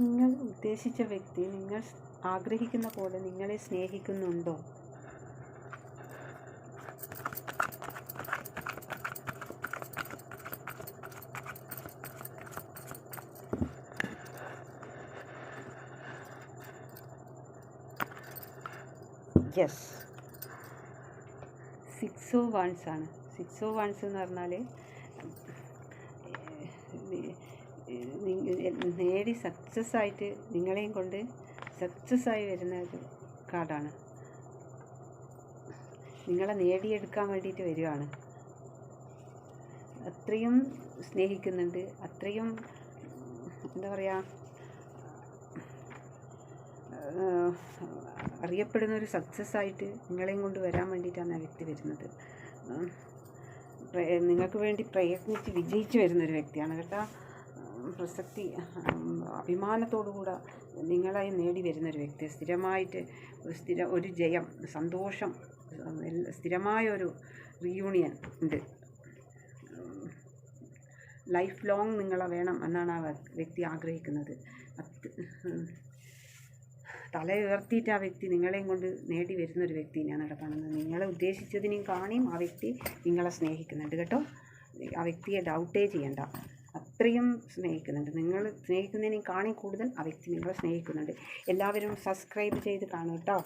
നിങ്ങൾ ഉദ്ദേശിച്ച വ്യക്തി നിങ്ങൾ ആഗ്രഹിക്കുന്ന പോലെ നിങ്ങളെ സ്നേഹിക്കുന്നുണ്ടോ? യെസ് സിക്സ് ഓ വൺസ് ആണ്. സിക്സ് ഓ വൺസ് എന്ന് പറഞ്ഞാൽ നേടി സക്സസ് ആയിട്ട് നിങ്ങളെയും കൊണ്ട് സക്സസ് ആയി വരുന്ന ഒരു കാർഡാണ്. നിങ്ങളെ നേടിയെടുക്കാൻ വേണ്ടിയിട്ട് വരികയാണ്. അത്രയും സ്നേഹിക്കുന്നുണ്ട്. അത്രയും എന്താ പറയുക അറിയപ്പെടുന്ന ഒരു സക്സസ് ആയിട്ട് നിങ്ങളെയും കൊണ്ട് വരാൻ വേണ്ടിയിട്ടാണ് ആ വ്യക്തി വരുന്നത്. നിങ്ങൾക്ക് വേണ്ടി പ്രയത്നിച്ച് വിജയിച്ചു വരുന്നൊരു വ്യക്തിയാണ് കേട്ടോ. പ്രസക്തി അഭിമാനത്തോടുകൂടെ നിങ്ങളായി നേടി വരുന്ന ഒരു വ്യക്തി. സ്ഥിരമായിട്ട് ഒരു സ്ഥിര ഒരു ജയം സന്തോഷം സ്ഥിരമായൊരു റീയൂണിയൻ ഉണ്ട്. ലൈഫ് ലോങ് നിങ്ങളെ വേണം എന്നാണ് ആ വ്യക്തി ആഗ്രഹിക്കുന്നത്. തല ഉയർത്തിയിട്ട് ആ വ്യക്തി നിങ്ങളെയും കൊണ്ട് നേടി വരുന്ന ഒരു വ്യക്തിനെയാണ് അവിടെ കാണുന്നത്. നിങ്ങളെ ഉദ്ദേശിച്ചതിനെയും കാണിയും ആ വ്യക്തി നിങ്ങളെ സ്നേഹിക്കുന്നുണ്ട് കേട്ടോ. ആ വ്യക്തിയെ ഡൗട്ടേ ചെയ്യണ്ട. അത്രയും സ്നേഹിക്കുന്നുണ്ട്. നിങ്ങൾ സ്നേഹിക്കുന്നതിനേയും കാണി കൂടുതൽ ആ വ്യക്തി നിങ്ങളെ സ്നേഹിക്കുന്നുണ്ട്. എല്ലാവരും സബ്സ്ക്രൈബ് ചെയ്ത് കാണും കേട്ടോ.